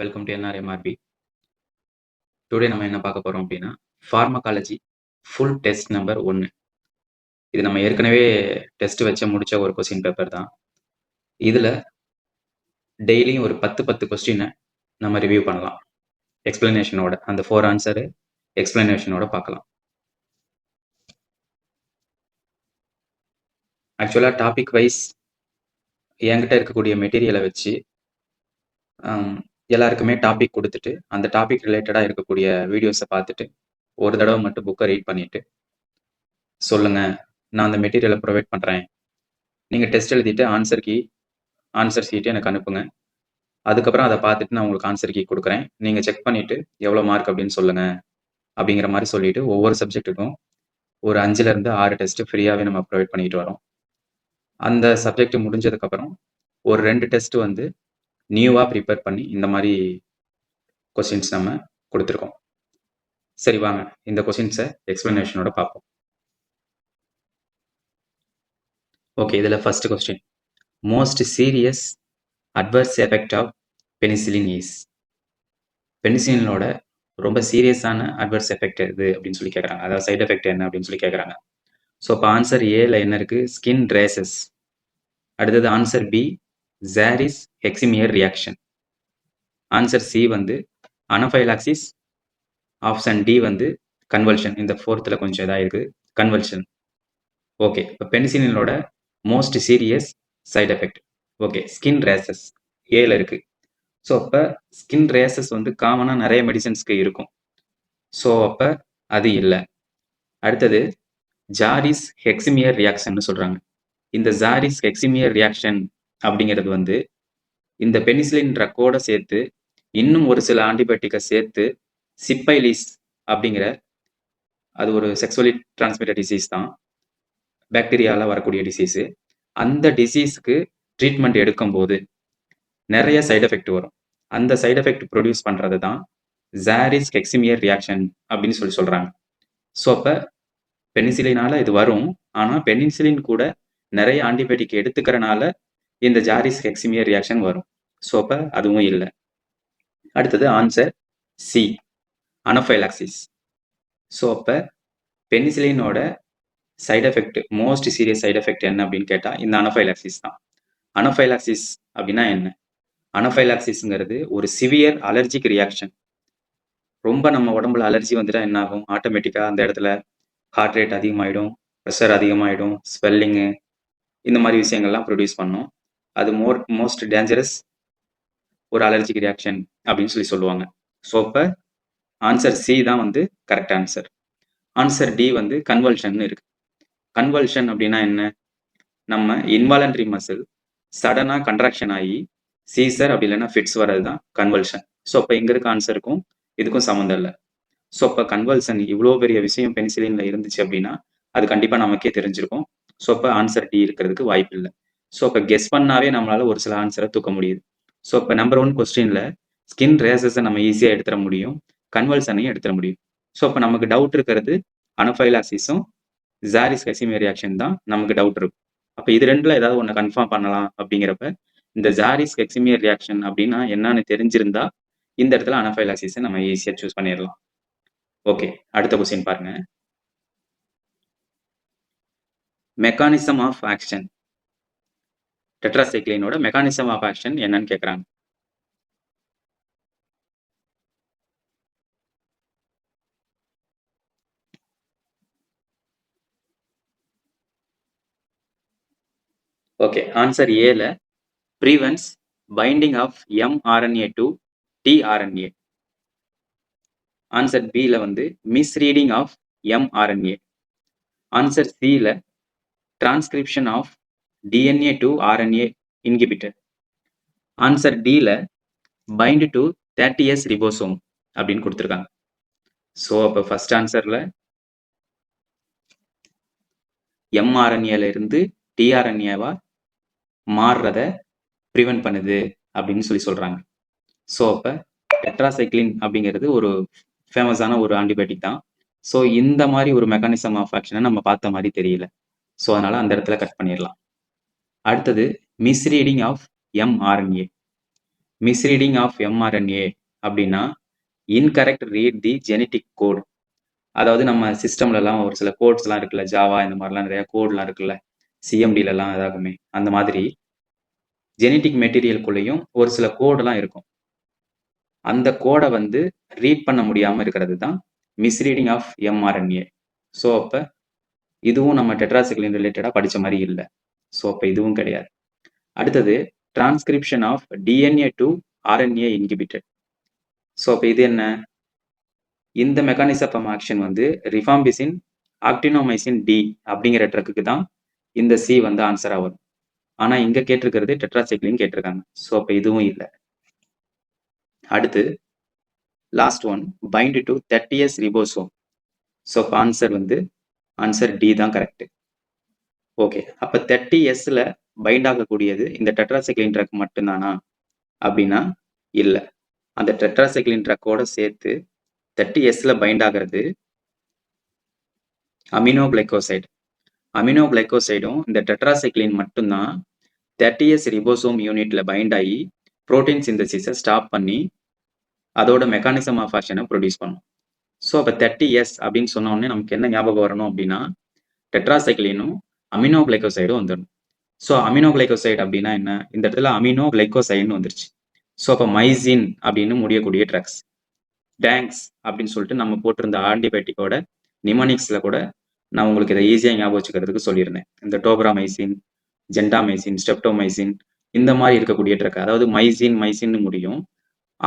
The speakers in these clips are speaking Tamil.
வெல்கம் டு என்ஆர்எம்ஆர்பி டுடே நம்ம என்ன பார்க்க போகிறோம் அப்படின்னா ஃபார்மகாலஜி ஃபுல் டெஸ்ட் நம்பர் ஒன்று இது நம்ம ஏற்கனவே டெஸ்ட் வச்சு முடிச்ச ஒரு கொஸ்டின் பேப்பர் தான். இதில் டெய்லியும் ஒரு பத்து பத்து கொஸ்டினை நம்ம ரிவ்யூ பண்ணலாம். எக்ஸ்பிளனேஷனோட அந்த ஃபோர் ஆன்சரு எக்ஸ்பிளனேஷனோட பார்க்கலாம். ஆக்சுவலாக டாபிக் வைஸ் என்கிட்ட இருக்கக்கூடிய மெட்டீரியலை வச்சு எல்லாருக்குமே டாபிக் கொடுத்துட்டு அந்த டாபிக் ரிலேட்டடாக இருக்கக்கூடிய வீடியோஸை பார்த்துட்டு ஒரு தடவை மட்டும் புக்கை ரீட் பண்ணிட்டு சொல்லுங்கள் நான் அந்த மெட்டீரியலை ப்ரொவைட் பண்ணுறேன் நீங்கள் டெஸ்ட் எழுதிட்டு ஆன்சர் கீ ஆன்சர் சீட்டு எனக்கு அனுப்புங்க. அதுக்கப்புறம் அதை பார்த்துட்டு நான் உங்களுக்கு ஆன்சர் கீ கொடுக்குறேன். நீங்கள் செக் பண்ணிவிட்டு எவ்வளோ மார்க் அப்படின்னு சொல்லுங்கள் அப்படிங்கிற மாதிரி சொல்லிவிட்டு ஒவ்வொரு சப்ஜெக்ட்டுக்கும் ஒரு அஞ்சுலேருந்து ஆறு டெஸ்ட்டு ஃப்ரீயாகவே நம்ம ப்ரொவைட் பண்ணிட்டு வரோம். அந்த சப்ஜெக்ட் முடிஞ்சதுக்கப்புறம் ஒரு ரெண்டு டெஸ்ட் வந்து நியூவாக ப்ரிப்பேர் பண்ணி இந்த மாதிரி கொஸ்டின்ஸ் நம்ம கொடுத்துருக்கோம். சரி வாங்க. இந்த கொஸ்டின்ஸை எக்ஸ்பிளனேஷனோட பார்ப்போம். ஓகே இதில் first question most serious adverse effect of penicillin is பெனிசிலினோட ரொம்ப சீரியஸான அட்வர்ஸ் எஃபெக்ட் எது அப்படின்னு சொல்லி கேட்குறாங்க அதாவது சைடு எஃபெக்ட் என்ன அப்படின்னு சொல்லி கேட்குறாங்க ஸோ இப்போ ஆன்சர் ஏல என்ன இருக்குது ஸ்கின் ரேசஸ் அடுத்தது answer B Jarisch Herxheimer reaction answer C வந்து அனஃபைலாக்சிஸ் ஆப்ஷன் டி வந்து கன்வல்ஷன் இந்த ஃபோர்த்தில் கொஞ்சம் இதாக இருக்குது கன்வல்ஷன் ஓகே இப்போ பென்சிலினோட most serious side effect okay skin rashes ஏல இருக்குது ஸோ அப்போ ஸ்கின் ரேசஸ் வந்து காமனாக நிறைய மெடிசன்ஸ்க்கு இருக்கும். ஸோ அப்போ அது இல்லை. அடுத்தது ஜாரிஸ் ஹெக்ஸிமியர் ரியாக்ஷன் சொல்கிறாங்க இந்த ஜாரிஸ் ஹெக்ஸிமியர் ரியாக்ஷன் அப்படிங்கிறது வந்து இந்த பெனிசிலின் ட்ரக்கோட சேர்த்து இன்னும் ஒரு சில ஆன்டிபயோட்டிக்கை சேர்த்து சிப்பைலிஸ் அப்படிங்கிற அது ஒரு செக்ஸுவலி டிரான்ஸ்மிட்டட் டிசீஸ் தான். பாக்டீரியாவில் வரக்கூடிய டிசீஸு அந்த டிசீஸ்க்கு ட்ரீட்மெண்ட் எடுக்கும்போது நிறைய சைடு எஃபெக்ட் வரும். அந்த சைடு எஃபெக்ட் ப்ரொடியூஸ் பண்ணுறது தான் ஜாரிஸ் கெக்ஸிமியர் ரியாக்ஷன் அப்படின்னு சொல்லி சொல்கிறாங்க ஸோ அப்போ பெனிசிலினால இது வரும். ஆனால் பெனிசிலின் கூட நிறைய ஆன்டிபயோட்டிக் எடுத்துக்கிறனால இந்த ஜாரிஸ் ஹெக்ஸிமியர் ரியாக்ஷன் வரும். ஸோ அப்போ அதுவும் இல்லை. அடுத்தது ஆன்சர் சி அனஃபைலாக்சிஸ் ஸோ அப்போ பெனிசிலினோட side effect most serious side effect என்ன அப்படின்னு கேட்டால் இந்த அனஃபைலாக்சிஸ் தான். அனஃபைலாக்சிஸ் அப்படின்னா என்ன? அனஃபைலாக்சிஸ்ங்கிறது ஒரு சிவியர் அலர்ஜிக் ரியாக்ஷன் ரொம்ப நம்ம உடம்புல அலர்ஜி வந்துட்டா என்ன ஆகும்? ஆட்டோமேட்டிக்காக அந்த இடத்துல ஹார்ட் ரேட் அதிகமாகிடும் ப்ரெஷர் அதிகமாகிடும் ஸ்வெல்லிங்கு இந்த மாதிரி விஷயங்கள்லாம் ப்ரொடியூஸ் பண்ணும். அது மோர் மோஸ்ட் டேஞ்சரஸ் ஒரு அலர்ஜிக் ரியாக்ஷன் அப்படின்னு சொல்லி சொல்லுவாங்க. ஸோ இப்போ ஆன்சர் சி தான் வந்து கரெக்ட் ஆன்சர் ஆன்சர் டி வந்து கன்வல்ஷன் இருக்கு. கன்வல்ஷன் அப்படின்னா என்ன? நம்ம இன்வாலன்ட்ரி மசில் சடனாக கன்ட்ராக்ஷன் ஆகி சீசர் அப்படி இல்லைன்னா ஃபிட்ஸ் வர்றது தான் கன்வல்ஷன் ஸோ இப்போ இங்கே இருக்க ஆன்சருக்கும் இதுக்கும் சம்மந்தம் இல்லை. ஸோ இப்போ கன்வல்ஷன் இவ்வளோ பெரிய விஷயம் பென்சிலினில் இருந்துச்சு அப்படின்னா அது கண்டிப்பாக நமக்கே தெரிஞ்சிருக்கும். ஸோ இப்போ ஆன்சர் டி இருக்கிறதுக்கு வாய்ப்பு இல்லை ஸோ இப்போ கெஸ் பண்ணாவே நம்மளால ஒரு சில ஆன்சரை தூக்க முடியுது. ஸோ இப்போ நம்பர் ஒன் கொஸ்டின்ல ஸ்கின் ரேசஸை நம்ம ஈஸியாக எடுத்துட முடியும். கன்வல்சனையும் எடுத்துட முடியும். ஸோ இப்போ நமக்கு டவுட் இருக்கிறது அனஃபைலாசிஸும் ஜாரிஸ் கசிமிய ரியாக்ஷன் தான் நமக்கு டவுட் இருக்கும். அப்போ இது ரெண்டுல ஏதாவது ஒன்று கன்ஃபார்ம் பண்ணலாம் அப்படிங்கிறப்ப இந்த ஜாரிஸ் எக்ஸிமியர் ரியாக்ஷன் அப்படின்னா என்னன்னு தெரிஞ்சிருந்தா இந்த இடத்துல அனஃபைலாசிஸை நம்ம ஈஸியாக சூஸ் பண்ணிடலாம். ஓகே அடுத்த கொஸ்டின் பாருங்க. மெக்கானிசம் ஆஃப் ஆக்ஷன் டெட்ராசைக்ளினோட மெக்கானிசம் ஆஃப் ஆக்ஷன் என்னன்னு கேட்குறாங்க ஓகே ஆன்சர் ஏல prevents binding of mRNA to tRNA answer பியில் வந்து மிஸ்ரீடிங் ஆஃப் எம்ஆர்என்ஏ ஆன்சர் சியில் transcription of DNA to RNA inhibitor answer டியில் bind to thirty years ribosome அப்படின்னு கொடுத்துருக்காங்க. ஸோ அப்போ ஃபர்ஸ்ட் ஆன்சரில் எம்ஆர்என்ஏல இருந்து டிஆர்என்ஏவா மாறுறத ப்ரிவென்ட் பண்ணுது அப்படின்னு சொல்லி சொல்கிறாங்க ஸோ அப்போ டெட்ராசைக்ளின் அப்படிங்கிறது ஒரு ஃபேமஸான ஒரு ஆன்டிபயோட்டிக் தான். ஸோ இந்த மாதிரி ஒரு மெக்கானிசம் ஆஃப் ஆக்ஷனை நம்ம பார்த்த மாதிரி தெரியல. ஸோ அதனால் அந்த இடத்துல கட் பண்ணிடலாம். அடுத்தது misreading of mRNA misreading of mRNA அப்படின்னா incorrect read the genetic code அதாவது நம்ம சிஸ்டம்லலாம் ஒரு சில கோட்ஸ்லாம் இருக்குல்ல ஜாவா இந்த மாதிரிலாம் நிறையா கோட்லாம் இருக்குல்ல சிஎம்டிலலாம் இதாகுமே அந்த மாதிரி ஜெனட்டிக் மெட்டீரியல்குள்ளேயும் ஒரு சில கோடெல்லாம் இருக்கும். அந்த கோடை வந்து ரீட் பண்ண முடியாமல் இருக்கிறது தான் மிஸ்ரீடிங் ஆஃப் எம்ஆர்என்ஏ ஸோ அப்போ இதுவும் நம்ம டெட்ராசிக்லின் ரிலேட்டடாக படித்த மாதிரி இல்லை. ஸோ அப்போ இதுவும் கிடையாது. அடுத்தது transcription of DNA to RNA inhibited so அப்போ இது என்ன? இந்த மெக்கானிசம் ஆக்ஷன் வந்து ரிஃபாம்பிசின் ஆக்டினோமைசின் டி அப்படிங்கிற ட்ரக்குக்கு தான் இந்த சி வந்து ஆன்சராக வரும். ஆனால் இங்கே கேட்டிருக்கிறது டெட்ராசைக்ளின் கேட்டிருக்காங்க. ஸோ அப்போ இதுவும் இல்லை. அடுத்து last one bind to thirty years ribosome so answer வந்து ஆன்சர் டி தான் கரெக்ட் ஓகே அப்போ தேர்ட்டி எஸ்ல பைண்ட் ஆகக்கூடியது இந்த டெட்ராசைக்ளின் ட்ரக் மட்டும்தானா? அப்படின்னா இல்லை. அந்த டெட்ராசைக்ளின் ட்ரக்கோட சேர்த்து தேர்ட்டி எஸ்ல பைண்ட் ஆகிறது அமினோ கிளைகோசைடு அமினோ கிளைகோசைடும் இந்த டெட்ராசைக்ளின் மட்டும்தான் தேர்ட்டி எஸ் ரிபோசோம் யூனிட்ல பைண்ட் ஆகி புரோட்டீன் சிந்தசிஸை ஸ்டாப் பண்ணி அதோட மெக்கானிசம் ஆஃப் ஆக்ஷனை ப்ரொடியூஸ் பண்ணும். ஸோ அப்போ தேர்ட்டி எஸ் அப்படின்னு சொன்ன உடனே நமக்கு என்ன ஞாபகம் வரணும் அப்படின்னா டெட்ராசைக்ளினும் அமினோ கிளைகோசைடும் வந்துடும் ஸோ அமினோ கிளைகோசைடு அப்படின்னா என்ன? இந்த இடத்துல அமினோ கிளைகோசைடுன்னு வந்துருச்சு. ஸோ அப்போ மைசின் அப்படின்னு முடியக்கூடிய ட்ரக்ஸ் டேங்க்ஸ் அப்படின்னு சொல்லிட்டு நம்ம போட்டிருந்த ஆன்டிபயோட்டிக்கோட நிமோனிக்ஸில் கூட நான் உங்களுக்கு இதை ஈஸியாக ஞாபகம் வச்சுக்கிறதுக்கு சொல்லியிருந்தேன். இந்த டோப்ராமைசின் ஜென்டாமைசின் ஸ்டெப்டோமைசின் இந்த மாதிரி இருக்கக்கூடிய ட்ரக் அதாவது மைசின் மைசின்னு முடியும்.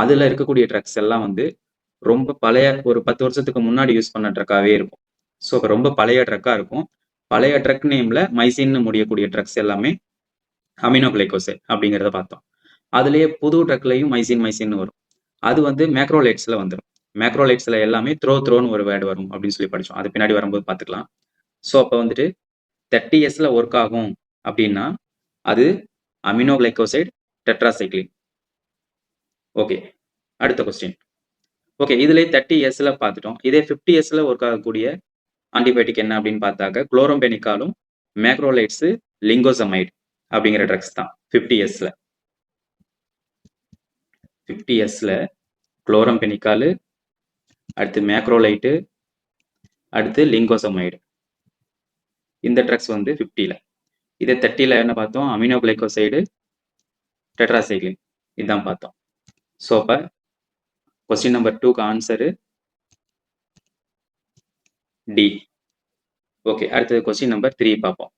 அதில் இருக்கக்கூடிய ட்ரக்ஸ் எல்லாம் வந்து ரொம்ப பழைய ஒரு பத்து வருஷத்துக்கு முன்னாடி யூஸ் பண்ண ட்ரக்காகவே இருக்கும். ஸோ இப்போ ரொம்ப பழைய ட்ரக்காக இருக்கும். பழைய ட்ரக் நேம்ல மைசின்னு முடியக்கூடிய ட்ரக்ஸ் எல்லாமே அமினோகிளைகோசைட் அப்படிங்கிறத பார்த்தோம். அதுலேயே புது ட்ரக்லையும் மைசின் மைசின்னு வரும். அது வந்து மேக்ரோலைட்ஸ்ல வந்துடும் மேக்ரோலைட்ஸில் எல்லாமே த்ரோ த்ரோன்னு ஒரு வேர்டு வரும் அப்படின்னு சொல்லி படித்தோம் அது பின்னாடி வரும்போது பார்த்துக்கலாம். ஸோ அப்போ வந்துட்டு தேர்ட்டி இயர்ஸில் ஒர்க் ஆகும் அப்படின்னா அது அமினோகிளைகோசைட் டெட்ராசைக்ளின் ஓகே அடுத்த கொஸ்டின் ஓகே இதுலேயே தேர்ட்டி இயர்ஸில் பார்த்துட்டோம். இதே ஃபிஃப்டி இயர்ஸில் ஒர்க் ஆகக்கூடிய ஆன்டிபயோட்டிக் என்ன அப்படின்னு பார்த்தாக்க குளோரம்பெனிக்காலும் மேக்ரோலைட்ஸு லிங்கோசமைடு அப்படிங்கிற ட்ரக்ஸ் தான். ஃபிஃப்டி இயர்ஸில் ஃபிஃப்டி இயர்ஸில் குளோரம்பெனிக்காலு அடுத்து மேக்ரோலைட்டு அடுத்து லிங்கோசமைடு இந்த ட்ரக்ஸ் வந்து ஃபிஃப்டியில் இதே தேர்ட்டியில் என்ன பார்த்தோம்? அமினோ கிளைகோசைடு டெட்ராசைக்ளின் இதுதான் பார்த்தோம் ஸோ அப்போ கொஸ்டின் நம்பர் டூக்கு ஆன்சரு டி ஓகே அடுத்தது கொஸ்டின் நம்பர் த்ரீ பார்ப்போம்.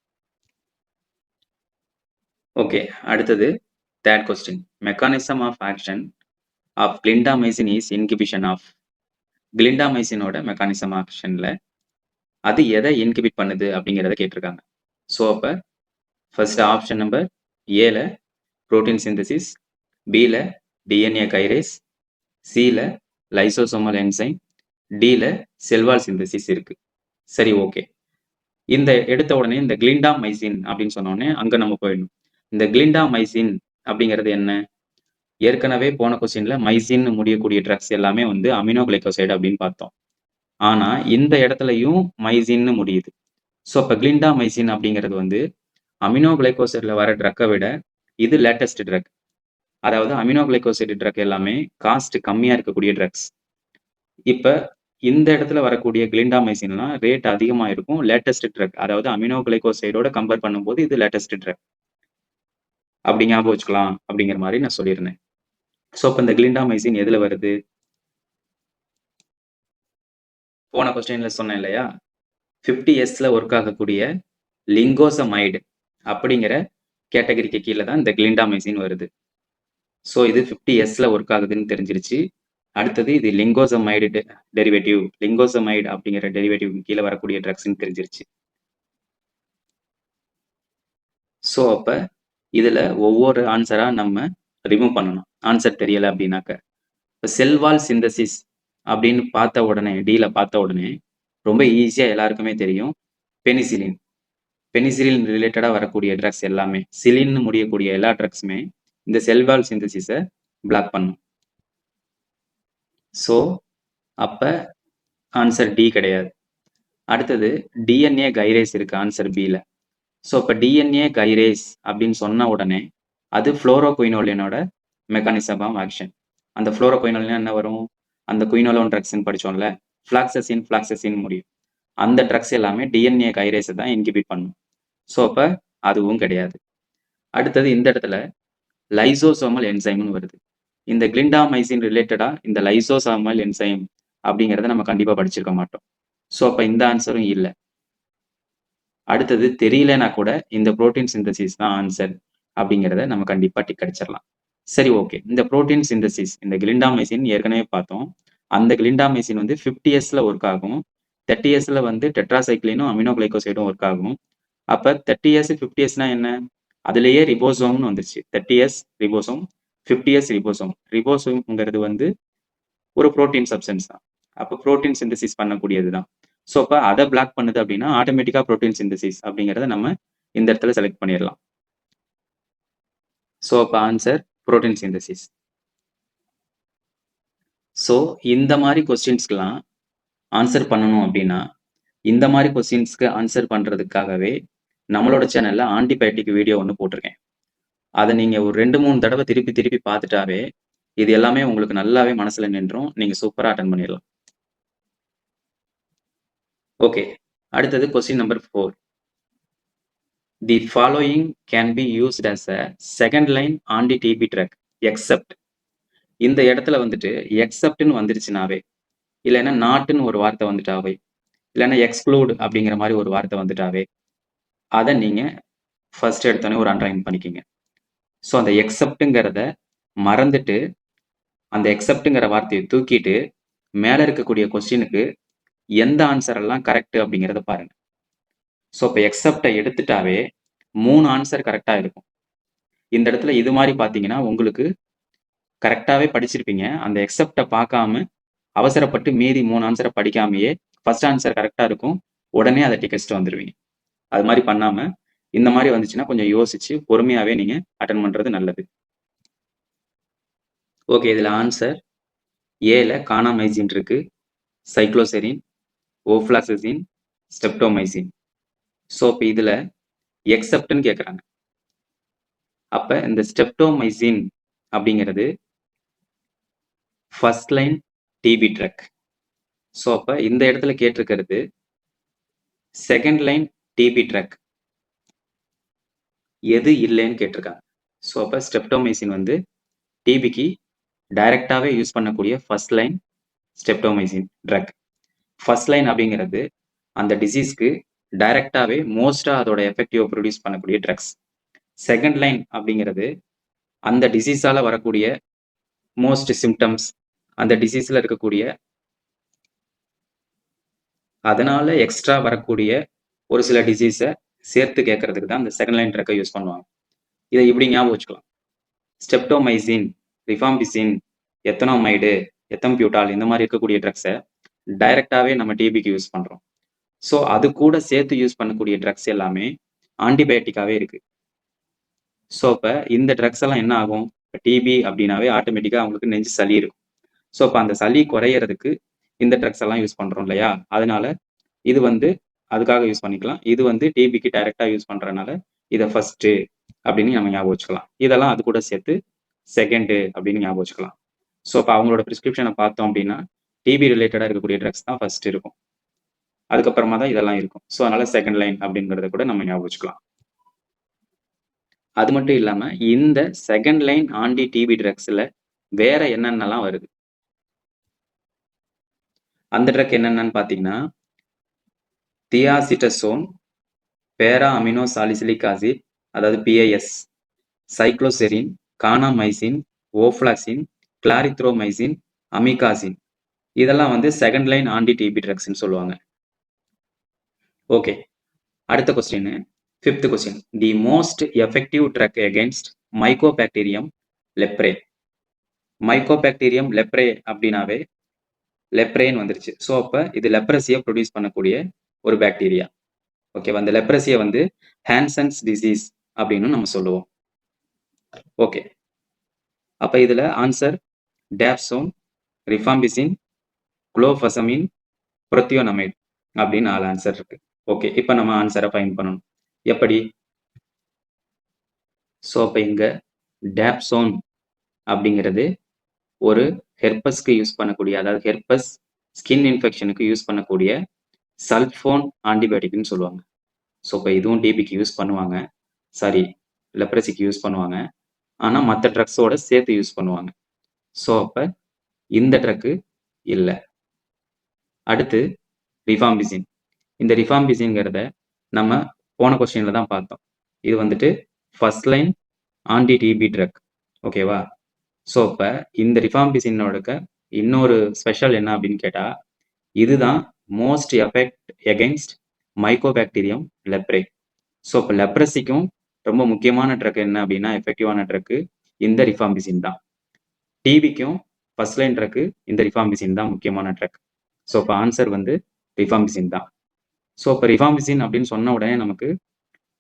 ஓகே அடுத்தது third question mechanism of action of clindamycin is inhibition of கிளிண்டாமைசினோட mechanism ஆக்ஷனில் அது எதை இன்கிபிட் பண்ணுது அப்படிங்கிறத கேட்டிருக்காங்க. ஸோ அப்போ ஃபர்ஸ்ட் ஆப்ஷன் நம்பர் ஏல புரோட்டீன் சிந்தசிஸ் பியில் டிஎன்ஏ கைரேஸ் சியில் லைசோசோமல் என்சைம் டியில் செல்வால் சிந்தசிஸ் இருக்குது சரி ஓகே. இந்த எடுத்த உடனே இந்த கிளிண்டா மைசின் அப்படின்னு சொன்ன உடனே அங்கே நம்ம போயிடணும். இந்த கிளிண்டா மைசின் அப்படிங்கிறது என்ன? ஏற்கனவே போன கொஸ்டின்ல மைசின் முடியக்கூடிய ட்ரக்ஸ் எல்லாமே வந்து அமினோ அப்படின்னு பார்த்தோம். ஆனா இந்த இடத்துலையும் மைசின்னு முடியுது. ஸோ இப்போ கிளிண்டா மைசின் அப்படிங்கிறது வந்து அமினோ கிளைகோசைடில் வர ட்ரக்கை விட இது லேட்டஸ்ட் ட்ரக் அதாவது அமினோ கிளைகோசைடு ட்ரக் எல்லாமே காஸ்ட் கம்மியாக இருக்கக்கூடிய ட்ரக்ஸ் இப்போ இந்த இடத்துல வரக்கூடிய கிளிண்டாமைசின்லாம் ரேட் அதிகமாக இருக்கும் லேட்டஸ்ட் ட்ரக் அதாவது அமினோ கிளைகோசைடோட கம்பேர் பண்ணும்போது இது லேட்டஸ்ட் ட்ரக் அப்படி ஞாபகம் வச்சுக்கலாம் அப்படிங்கிற மாதிரி நான் சொல்லியிருந்தேன். ஸோ இப்போ இந்த கிளிண்டாமைசின் எதில் வருது? போன கொஸ்டின்ல சொன்னேன் இல்லையா? ஃபிஃப்டி எஸ்ல ஒர்க் ஆகக்கூடிய லிங்கோசமைடு அப்படிங்கிற கேட்டகரிக்கு கீழே தான் இந்த கிளிண்டாமைசின் வருது. ஸோ இது ஃபிஃப்டி எஸ்ல ஒர்க் ஆகுதுன்னு தெரிஞ்சிருச்சு. அடுத்தது இது லிங்கோசமைடு டெரிவேட்டிவ் லிங்கோசமைடு அப்படிங்கிற டெரிவேட்டிவ் கீழே வரக்கூடிய ட்ரக்ஸ்ன்னு தெரிஞ்சிருச்சு. ஸோ அப்போ இதில் ஒவ்வொரு ஆன்சராக நம்ம ரிமூவ் பண்ணணும். ஆன்சர் தெரியலை அப்படின்னாக்க இப்போ செல்வால் சிந்தசிஸ் அப்படின்னு பார்த்த உடனே டீல பார்த்த உடனே ரொம்ப ஈஸியாக எல்லாருக்குமே தெரியும். பெனிசிலின். பெனிசிலின் ரிலேட்டடாக வரக்கூடிய ட்ரக்ஸ் எல்லாமே சிலின்னு முடியக்கூடிய எல்லா ட்ரக்ஸுமே இந்த செல்வால் சிந்தசிஸை பிளாக் பண்ணும். ஸோ அப்போ ஆன்சர் டி கிடையாது. அடுத்தது டிஎன்ஏ கைரேஸ் இருக்குது ஆன்சர் பியில் ஸோ இப்போ டிஎன்ஏ கைரேஸ் அப்படின்னு சொன்ன உடனே அது ஃப்ளோரோகுயினோலினோட மெக்கானிசம் ஆஃப் ஆக்ஷன் அந்த ஃப்ளோரோகுயினோலினா என்ன வரும்? அந்த குயினோலோன் ட்ரக்ஸ்ன்னு படிச்சோம்ல ஃப்ளாக்சசின் ஃப்ளாக்சசின் முடியும். அந்த ட்ரக்ஸ் எல்லாமே டிஎன்ஏ கைரேஸை தான் இன்கிபிட் பண்ணும். ஸோ அப்போ அதுவும் கிடையாது. அடுத்தது இந்த இடத்துல லைசோசோமல் என்சைம்னு வருது. இந்த கிளிண்டாமைசின் ரிலேட்டடா இந்த லைசோசாமல் என்சைம் அப்படிங்கிறத நம்ம கண்டிப்பாக படிச்சிருக்க மாட்டோம். ஸோ அப்போ இந்த ஆன்சரும் இல்லை. அடுத்தது தெரியலனா கூட இந்த புரோட்டீன் சிந்தசிஸ் தான் ஆன்சர் அப்படிங்கிறத நம்ம கண்டிப்பாக டிக் அடிச்சிடலாம். சரி ஓகே இந்த புரோட்டீன் சிந்தசிஸ் இந்த கிளிண்டாமைசின் ஏற்கனவே பார்த்தோம். அந்த கிளிண்டாமைசின் வந்து ஃபிஃப்டி இயர்ஸ்ல ஒர்க் ஆகும். தேர்ட்டி இயர்ஸ்ல வந்து டெட்ராசைக்ளினும் அமினோகிளைகோசைடும் ஒர்க் ஆகும். அப்போ தேர்ட்டி இயர்ஸ் ஃபிஃப்டி இயர்ஸ்னா என்ன? அதுலேயே ரிபோசோம்னு வந்துருச்சு. Thirty years ribosome fifty years ribosome ரிபோசோம்ங்கிறது வந்து ஒரு புரோட்டீன் சப்சன்ஸ் தான். அப்போ ப்ரோட்டீன் சிந்தசிஸ் பண்ணக்கூடியது தான். ஸோ அப்போ அதை பிளாக் பண்ணுது அப்படின்னா ஆட்டோமேட்டிக்காக ப்ரோட்டீன் சிந்தசிஸ் அப்படிங்கிறத நம்ம இந்த இடத்துல செலக்ட் பண்ணிடலாம். ஸோ அப்போ ஆன்சர் ப்ரோட்டீன் சிந்தசிஸ் ஸோ இந்த மாதிரி கொஸ்டின்ஸ்க்கெலாம் ஆன்சர் பண்ணணும் அப்படின்னா இந்த மாதிரி கொஸ்டின்ஸ்க்கு ஆன்சர் பண்ணுறதுக்காகவே நம்மளோட சேனலில் ஆன்டிபயோட்டிக் வீடியோ ஒன்று போட்டிருக்கேன். அதை நீங்கள் ஒரு ரெண்டு மூணு தடவை திருப்பி திருப்பி பார்த்துட்டாவே இது எல்லாமே உங்களுக்கு நல்லாவே மனசில் நின்றும். நீங்கள் சூப்பராக அட்டன் பண்ணிடலாம். ஓகே அடுத்தது question number four the following can be used as a second line anti TB drug except இந்த இடத்துல வந்துட்டு எக்ஸப்ட்னு வந்துருச்சுனாவே இல்லைன்னா நாட்டுன்னு ஒரு வார்த்தை வந்துட்டாவே இல்லைன்னா எக்ஸ்க்ளூட் அப்படிங்கிற மாதிரி ஒரு வார்த்தை வந்துட்டாவே அதை நீங்கள் ஃபர்ஸ்ட் எடுத்தோடனே ஒரு அண்டர்லைன் பண்ணிக்கிங்க. ஸோ அந்த எக்ஸப்ட்டுங்கிறத மறந்துட்டு அந்த எக்ஸப்ட்டுங்கிற வார்த்தையை தூக்கிட்டு மேலே இருக்கக்கூடிய கொஸ்டினுக்கு எந்த ஆன்சர் எல்லாம் கரெக்ட் அப்படிங்கிறத பாருங்க. ஸோ இப்போ எக்ஸப்டை எடுத்துட்டாவே மூணு ஆன்சர் கரெக்டாக இருக்கும். இந்த இடத்துல இது மாதிரி பார்த்தீங்கன்னா உங்களுக்கு கரெக்டாகவே படிச்சிருப்பீங்க. அந்த எக்ஸப்டை பார்க்காம அவசரப்பட்டு மீதி மூணு ஆன்சரை படிக்காமையே ஃபர்ஸ்ட் ஆன்சர் கரெக்டாக இருக்கும். உடனே அதை டிக்கெட்ஸ்ட்டு வந்துடுவீங்க அது மாதிரி பண்ணாமல் இந்த மாதிரி வந்துச்சுன்னா கொஞ்சம் யோசிச்சு பொறுமையாகவே நீங்கள் அட்டன் பண்ணுறது நல்லது. ஓகே இதில் ஆன்சர் ஏல கானாமைசின் இருக்கு. சைக்ளோசெரின் ஓஃப்ளாசசின் ஸ்டெப்டோமைசின் ஸோ இப்போ இதில் எக்ஸப்ட்னு கேட்குறாங்க அப்போ இந்த ஸ்டெப்டோமைசின் அப்படிங்கிறது first line TB drug so அப்போ இந்த இடத்துல கேட்டிருக்கிறது செகண்ட் லைன் டிபி ட்ரக் எது இல்லைன்னு கேட்டிருக்காங்க. ஸோ அப்போ ஸ்டெப்டோமைசின் வந்து டிபிக்கு டைரெக்டாகவே யூஸ் பண்ணக்கூடிய first line streptomycin drug first line அப்படிங்கிறது அந்த டிசீஸ்க்கு டைரெக்டாகவே மோஸ்ட்டாக அதோட எஃபெக்டிவ் ப்ரொடியூஸ் பண்ணக்கூடிய ட்ரக்ஸ் செகண்ட் லைன் அப்படிங்கிறது அந்த டிசீஸால் வரக்கூடிய மோஸ்ட் சிம்டம்ஸ் அந்த டிசீஸில் இருக்கக்கூடிய அதனால் எக்ஸ்ட்ரா வரக்கூடிய ஒரு சில டிசீஸை சேர்த்து கேட்கறதுக்கு தான் அந்த செகண்ட் லைன் ட்ரக்கை யூஸ் பண்ணுவாங்க. இதை இப்படி ஞாபகம் வச்சுக்கலாம். ஸ்டெப்டோமைசின் ரிஃபாம்பிசின் எத்தனோமைடு எத்தம்பியூட்டால் இந்த மாதிரி இருக்கக்கூடிய ட்ரக்ஸை டைரெக்டாகவே நம்ம டிபிக்கு யூஸ் பண்ணுறோம் ஸோ அது கூட சேர்த்து யூஸ் பண்ணக்கூடிய ட்ரக்ஸ் எல்லாமே ஆன்டிபயோட்டிக்காகவே இருக்கு. ஸோ இப்போ இந்த ட்ரக்ஸ் எல்லாம் என்ன ஆகும்? இப்போ டிபி அப்படின்னாவே ஆட்டோமேட்டிக்காக அவங்களுக்கு நெஞ்சு சளி இருக்கும். ஸோ இப்போ அந்த சளி குறையிறதுக்கு இந்த ட்ரக்ஸ் எல்லாம் யூஸ் பண்ணுறோம் இல்லையா? அதனால இது வந்து அதுக்காக யூஸ் பண்ணிக்கலாம். இது வந்து டிபிக்கு டைரெக்டாக யூஸ் பண்ணுறதுனால இதை ஃபர்ஸ்ட்டு அப்படின்னு நம்ம ஞாபகம் வச்சுக்கலாம். இதெல்லாம் அது கூட சேர்த்து செகண்டு அப்படின்னு ஞாபகம் வச்சுக்கலாம். ஸோ இப்போ அவங்களோட ப்ரிஸ்கிரிப்ஷனை பார்த்தோம் அப்படின்னா டிபி ரிலேட்டடாக இருக்கக்கூடிய ட்ரக்ஸ் தான் ஃபர்ஸ்ட் இருக்கும். அதுக்கப்புறமா தான் இதெல்லாம் இருக்கும். ஸோ அதனால செகண்ட் லைன் அப்படிங்கிறத கூட நம்ம ஞாபகம் வச்சுக்கலாம். அது மட்டும் இல்லாமல் இந்த செகண்ட் லைன் ஆண்டி டிபி ட்ரக்ஸில் வேற என்னென்னலாம் வருது? அந்த ட்ரக் என்னென்னு பார்த்தீங்கன்னா thiacetazone para amino salicylic acid அதாவது P I S cycloserine kanamycin ofloxacin clarithromycin amikacin. இதெல்லாம் வந்து செகண்ட் லைன் ஆன்டி டிபி ட்ரக்ஸ்ன்னு சொல்லுவாங்க. ஓகே அடுத்த question fifth question the most effective drug against Mycobacterium leprae Mycobacterium leprae அப்படின்னாவே லெப்ரேன்னு வந்துருச்சு. ஸோ அப்போ இது லெப்ரஸியை ப்ரொடியூஸ் பண்ணக்கூடிய ஒரு பாக்டீரியா ஓகேவா அந்த லெப்ரஸியை வந்து ஹேன்சன்ஸ் டிசீஸ் அப்படின்னு நம்ம சொல்லுவோம். ஓகே அப்போ இதில் ஆன்சர் டேப்சோன் ரிஃபாம்பிசின் குளோஃபசமின் புரத்தியோனமைட் அப்படின்னு நாலு ஆன்சர் இருக்கு. ஓகே இப்போ நம்ம ஆன்சரை ஃபைன் பண்ணணும். எப்படி? ஸோ அப்போ இங்கே டேப்சோன் அப்படிங்கிறது ஒரு ஹெர்பஸ்க்கு யூஸ் பண்ணக்கூடிய அதாவது ஹெர்பஸ் ஸ்கின் இன்ஃபெக்ஷனுக்கு யூஸ் பண்ணக்கூடிய சல்ஃபோன் ஆன்டிபயோட்டிக்னு சொல்லுவாங்க. ஸோ இப்போ இதுவும் டிபிக்கு யூஸ் பண்ணுவாங்க. சாரி லெப்ரசிக்கு யூஸ் பண்ணுவாங்க. ஆனால் மற்ற ட்ரக்ஸோட சேர்த்து யூஸ் பண்ணுவாங்க. ஸோ அப்போ இந்த ட்ரக்கு இல்லை. அடுத்து ரிஃபாம்பிசின் இந்த ரிஃபாம்பிசின்ங்கிறத நம்ம போன கொஸ்டினில் தான் பார்த்தோம். இது வந்துட்டு first line anti TB drug ஓகேவா ஸோ இப்போ இந்த ரிஃபாம்பிசினோட இன்னொரு ஸ்பெஷல் என்ன அப்படின்னு கேட்டால் இதுதான் most effect against Mycobacterium leprae so இப்போ லெப்ரஸிக்கும் ரொம்ப முக்கியமான ட்ரக் என்ன அப்படின்னா எஃபெக்டிவான ட்ரக்கு இந்த ரிஃபாம்பிசின் தான். டிவிக்கும் ஃபர்ஸ்ட் லைன் ட்ரக்கு இந்த ரிஃபாம்பிசின் தான் முக்கியமான ட்ரக் ஸோ இப்போ ஆன்சர் வந்து ரிஃபாம்பிசின் தான். ஸோ இப்போ ரிஃபாம்பிசின் அப்படின்னு சொன்ன உடனே நமக்கு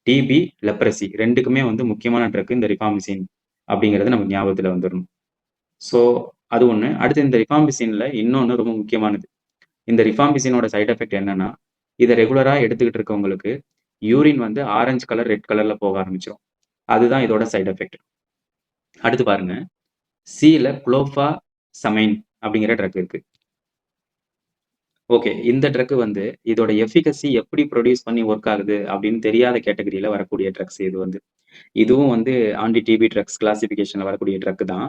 டிபி லெப்ரசி ரெண்டுக்குமே வந்து முக்கியமான ட்ரக் இந்த ரிஃபாம்பிசின் அப்படிங்கிறது நமக்கு ஞாபகத்தில் வந்துடணும் ஸோ அது ஒன்று அடுத்து இந்த ரிஃபாம்பிசினில் இன்னொன்று ரொம்ப முக்கியமானது. இந்த ரிஃபாம்பிசினோட சைட் எஃபெக்ட் என்னன்னா இதை ரெகுலராக எடுத்துக்கிட்டு இருக்கவங்களுக்கு யூரின் வந்து ஆரஞ்சு கலர் ரெட் கலரில் போக ஆரம்பிச்சிடும் அதுதான் இதோட சைட் எஃபெக்ட் அடுத்து பாருங்க. சியில் குளோஃபா சமைன் அப்படிங்கிற ட்ரக் இருக்கு. ஓகே இந்த ட்ரக் வந்து இதோட எஃபிகசி எப்படி ப்ரொடியூஸ் பண்ணி ஒர்க் ஆகுது அப்படின்னு தெரியாத கேட்டகரியில் வரக்கூடிய ட்ரக்ஸ் இது வந்து. இதுவும் வந்து ஆன்டி டிபி ட்ரக்ஸ் கிளாசிஃபிகேஷனில் வரக்கூடிய ட்ரக் தான்.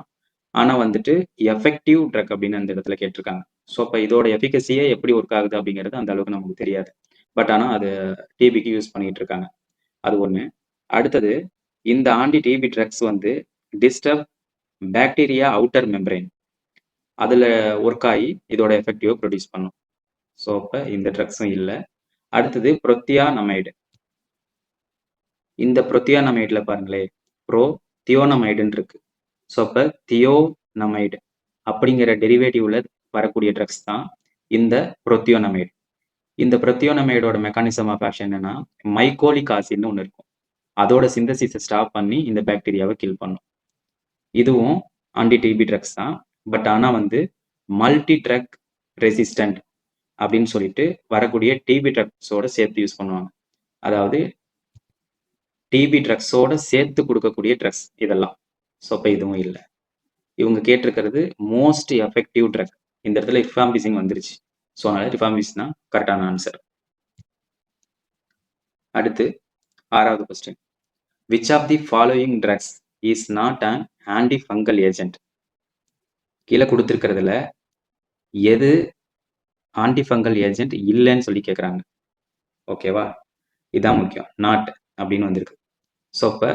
ஆனால் வந்துட்டு எஃபெக்டிவ் ட்ரக் அப்படின்னு அந்த இடத்துல கேட்டிருக்காங்க. ஸோ அப்போ இதோட எஃபிகசியே எப்படி ஒர்க் ஆகுது அப்படிங்கிறது அந்த அளவுக்கு நமக்கு தெரியாது. பட் ஆனால் அது டிபிக்கு யூஸ் பண்ணிட்டு இருக்காங்க. அது ஒன்று அடுத்தது இந்த ஆண்டி டிபி ட்ரக்ஸ் வந்து டிஸ்டர்ப் பாக்டீரியா அவுட்டர் மெம்பரைன் அதில் ஒர்க் ஆகி இதோட எஃபெக்டிவ் ப்ரொடியூஸ் பண்ணும். ஸோ அப்போ இந்த ட்ரக்ஸும் இல்லை. அடுத்தது ப்ரொத்தியா நமைடு இந்த ப்ரொத்தியா நமைடில் பாருங்களேன் ப்ரோ தியோனமைடுன்னு இருக்கு. ஸோ அப்போ தியோனமைடு அப்படிங்கிற டெரிவேட்டிவ்ல வரக்கூடிய ட்ரக்ஸ் தான் இந்த புரொத்தியோனமைடு இந்த புரொத்தியோனமைடோட மெக்கானிசம் ஆஃப் ஆக்ஷன் என்னன்னா மைக்கோலிக் ஆசிட்னு ஒன்று இருக்கும். அதோட சிந்தசிஸை ஸ்டாப் பண்ணி இந்த பாக்டீரியாவை கில் பண்ணும். இதுவும் ஆன்டி டிபி ட்ரக்ஸ் தான். பட் ஆனால் வந்து மல்டி ட்ரக் ரெசிஸ்டன்ட் அப்படின்னு சொல்லிட்டு வரக்கூடிய டிபி ட்ரக்ஸோட சேர்த்து யூஸ் பண்ணுவாங்க. அதாவது டிபி ட்ரக்ஸோட சேர்த்து கொடுக்கக்கூடிய ட்ரக்ஸ் இதெல்லாம். ஸோ இப்போ இதுவும் இல்லை. இவங்க கேட்டிருக்கிறது மோஸ்ட் எஃபெக்டிவ் ட்ரக் இந்த இடத்துல ரிஃபாம்பிசிங் வந்துருச்சு. ஸோ அதனால ரிஃபாம்பிஸ் தான் கரெக்டான ஆன்சர் அடுத்து ஆறாவது question which of the following drugs is not an antifungal agent கீழே கொடுத்துருக்கிறதுல எது ஆன்டி ஃபங்கல் ஏஜென்ட் இல்லைன்னு சொல்லி கேட்குறாங்க ஓகேவா இதான் முக்கியம். நாட் அப்படின்னு வந்திருக்கு. ஸோ இப்போ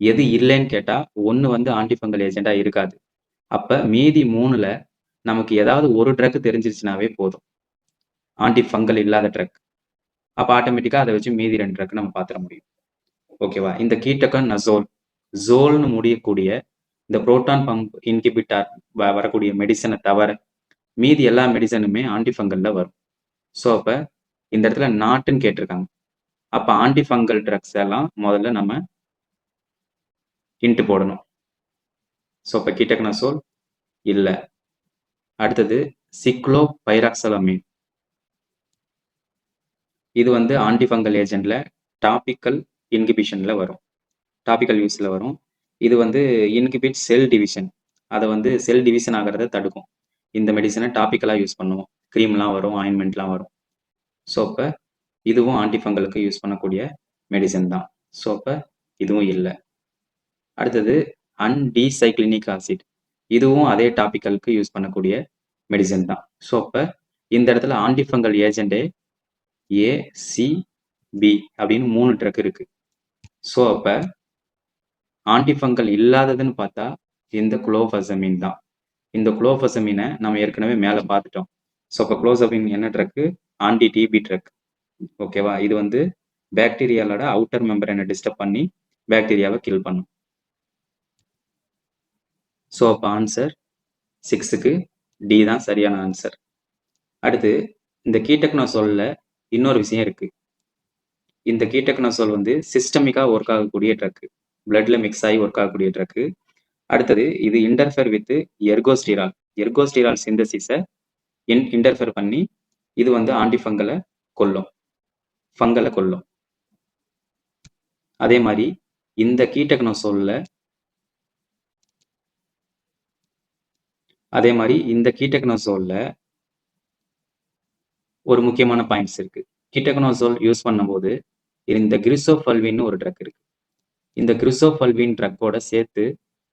எது இல்லைன்னு கேட்டால் ஒன்று வந்து ஆன்டி ஃபங்கல் ஏஜென்ட்டாக இருக்காது. அப்போ மீதி மூணில் நமக்கு ஏதாவது ஒரு ட்ரக் தெரிஞ்சிருச்சுனாவே போதும். ஆன்டி ஃபங்கல் இல்லாத ட்ரக் அப்போ ஆட்டோமேட்டிக்காக அதை வச்சு மீதி ரெண்டு ட்ரக் நம்ம பார்த்துட முடியும். ஓகேவா இந்த கீட்டக்கன் நசோல். ஜோல்னு முடியக்கூடிய இந்த புரோட்டான் பம்ப் இன்கிபிட்டார் வரக்கூடிய மெடிசனை தவிர மீதி எல்லா மெடிசனுமே ஆன்டிஃபங்கல்ல வரும். ஸோ அப்போ இந்த இடத்துல நாட்டுன்னு கேட்டிருக்காங்க. அப்போ ஆன்டிஃபங்கல் ட்ரக்ஸ் எல்லாம் முதல்ல நம்ம இன்ட்டு போடணும். ஸோ இப்போ கீட்டக்னசோல் இல்லை. அடுத்தது சிக்ளோ பைராக்சலமீன் இது வந்து ஆன்டிஃபங்கல் ஏஜென்ட்ல டாபிக்கல் இன்கிபிஷன்ல வரும். டாபிக்கல் யூஸ்ல வரும். இது வந்து இன்கிபிட் செல் டிவிஷன் அதை வந்து செல் டிவிஷன் ஆகிறத தடுக்கும். இந்த மெடிசனை டாபிக்கலாக யூஸ் பண்ணுவோம். க்ரீம்லாம் வரும் ஆயின்மெண்ட்லாம் வரும். ஸோ அப்போ இதுவும் ஆன்டிஃபங்கலுக்கு யூஸ் பண்ணக்கூடிய மெடிசன் தான். ஸோ அப்போ இதுவும் இல்லை. அடுத்தது அன்டிசைக்ளினிக் ஆசிட் இதுவும் அதே டாபிக்கலுக்கு யூஸ் பண்ணக்கூடிய மெடிசன் தான். ஸோ அப்போ இந்த இடத்துல ஆன்டிஃபங்கல் ஏஜென்டே ஏ அப்படின்னு மூணு ட்ரக் இருக்கு. ஸோ அப்போ ஆன்டிஃபங்கல் இல்லாததுன்னு பார்த்தா இந்த குளோஃபசமின் தான். இந்த குளோஃபசமினை நம்ம ஏற்கனவே மேலே பார்த்துட்டோம். ஸோ இப்போ குளோசமின் என்ன ட்ரக்கு ஆன்டி டிபி ட்ரக் ஓகேவா இது வந்து பாக்டீரியாலோட அவுட்டர் மெம்பரனை டிஸ்டர்ப் பண்ணி பாக்டீரியாவை கில் பண்ணும். ஸோ அப்போ ஆன்சர் சிக்ஸுக்கு டி தான் சரியான ஆன்சர் அடுத்து இந்த கீட்டக்னோசோல்ல இன்னொரு விஷயம் இருக்கு. இந்த கீட்டக்னோசோல் வந்து சிஸ்டமிக்காக ஒர்க் ஆகக்கூடிய ட்ரக்கு பிளட்ல மிக்ஸ் ஆகி ஒர்க் ஆகக்கூடிய ட்ரக்கு அடுத்தது இது இன்டர்ஃபேர் வித் எர்கோஸ்டிரால் எர்கோஸ்டிரால் சிந்தசிஸை இன் இன்டர்ஃபேர் பண்ணி இது வந்து ஆன்டிஃபங்கலை கொல்லும். ஃபங்கலை கொல்லும். அதே மாதிரி இந்த கீட்டக்னோசோல்ல அதே மாதிரி இந்த கீட்டக்னோசோலில் ஒரு முக்கியமான பாயிண்ட்ஸ் இருக்கு. கீட்டகனோசோல் யூஸ் பண்ணும்போது, இந்த கிரிசோஃபல்வின்னு ஒரு ட்ரக் இருக்கு. இந்த கிரிசோஃபல்வின் ட்ரக்கோட சேர்த்து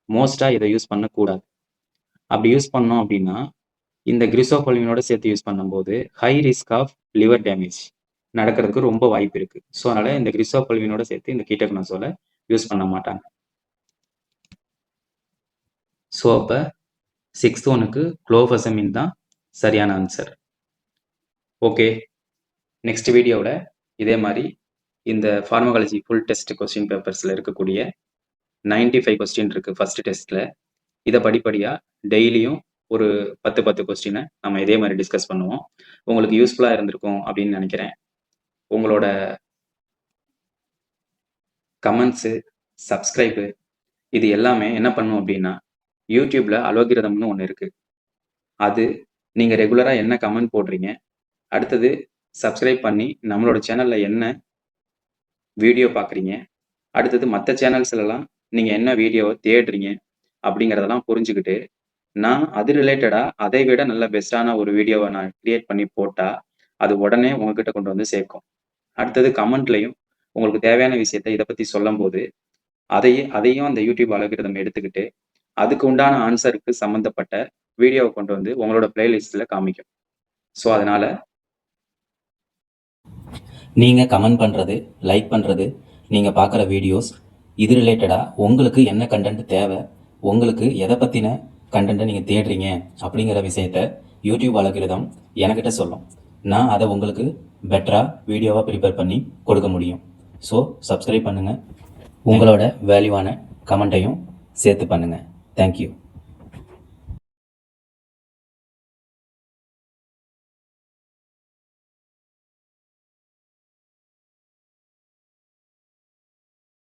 மோஸ்ட்டா இதை யூஸ் பண்ணக்கூடாது. அப்படி யூஸ் பண்ணோம் அப்படின்னா, இந்த கிரிசோஃபல்வினோட சேர்த்து யூஸ் பண்ணும்போது, high risk of liver damage நடக்கிறதுக்கு ரொம்ப வாய்ப்பு இருக்கு. ஸோ, அதனால இந்த கிரிசோஃபல்வினோட சேர்த்து இந்த கீட்டகனோசோல யூஸ் பண்ண மாட்டாங்க. ஸோ, அப்போ 6த் ஒன்னுக்கு குளோஃபசமின் தான் சரியான ஆன்சர். ஓகே. நெக்ஸ்ட் வீடியோவில் இதே மாதிரி இந்த ஃபார்மகாலஜி ஃபுல் டெஸ்ட் கொஸ்டின் பேப்பர்ஸில் இருக்கக்கூடிய 95 கொஸ்டின் இருக்குது ஃபர்ஸ்ட் டெஸ்ட்டில் இதை படிப்படியாக டெய்லியும் ஒரு பத்து பத்து கொஸ்டினை நம்ம இதே மாதிரி டிஸ்கஸ் பண்ணுவோம். உங்களுக்கு யூஸ்ஃபுல்லாக இருந்திருக்கும் அப்படின்னு நினைக்கிறேன் உங்களோட கமெண்ட்ஸு, சப்ஸ்கிரைபு இது எல்லாமே என்ன பண்ணும் அப்படின்னா, யூடியூப்ல அலோகிரதம்னு ஒன்று இருக்கு. அது நீங்க ரெகுலரா என்ன கமெண்ட் போடுறீங்க, அடுத்தது சப்ஸ்கிரைப் பண்ணி நம்மளோட சேனல்ல என்ன வீடியோ பார்க்குறீங்க, அடுத்தது மற்ற சேனல்ஸ்லலாம் நீங்கள் என்ன வீடியோவை தேடுறீங்க அப்படிங்கிறதெல்லாம் புரிஞ்சுக்கிட்டு நான் அது ரிலேட்டடாக அதை விட நல்ல பெஸ்ட்டான ஒரு வீடியோவை நான் கிரியேட் பண்ணி போட்டால் அது உடனே உங்ககிட்ட கொண்டு வந்து சேர்க்கும். அடுத்தது கமெண்ட்லையும் உங்களுக்கு தேவையான விஷயத்த பற்றி சொல்லும் போது அதையே அதையும் அந்த யூடியூப் அலோகிரிதம் எடுத்துக்கிட்டு, அதுக்கு உண்டான ஆன்சருக்கு சம்மந்தப்பட்ட வீடியோவை கொண்டு வந்து உங்களோட பிளேலிஸ்ட்ல காமிக்கும். ஸோ, அதனால நீங்கள் கமெண்ட் பண்ணுறது லைக் பண்ணுறது நீங்கள் பார்க்குற வீடியோஸ் இது ரிலேட்டடாக உங்களுக்கு என்ன கண்டென்ட் தேவை, உங்களுக்கு எதை பற்றின கண்டென்ட்டை நீங்கள் தேடுறீங்க அப்படிங்கிற விஷயத்த யூடியூப் அலகிரிதம் எனக்கிட்ட சொல்லும். நான் அதை உங்களுக்கு பெட்டராக வீடியோவாக ப்ரிப்பேர் பண்ணி கொடுக்க முடியும். ஸோ, சப்ஸ்கிரைப் பண்ணுங்கள் உங்களோட வேல்யூவான கமெண்ட்டையும் சேர்த்து பண்ணுங்கள் Thank you.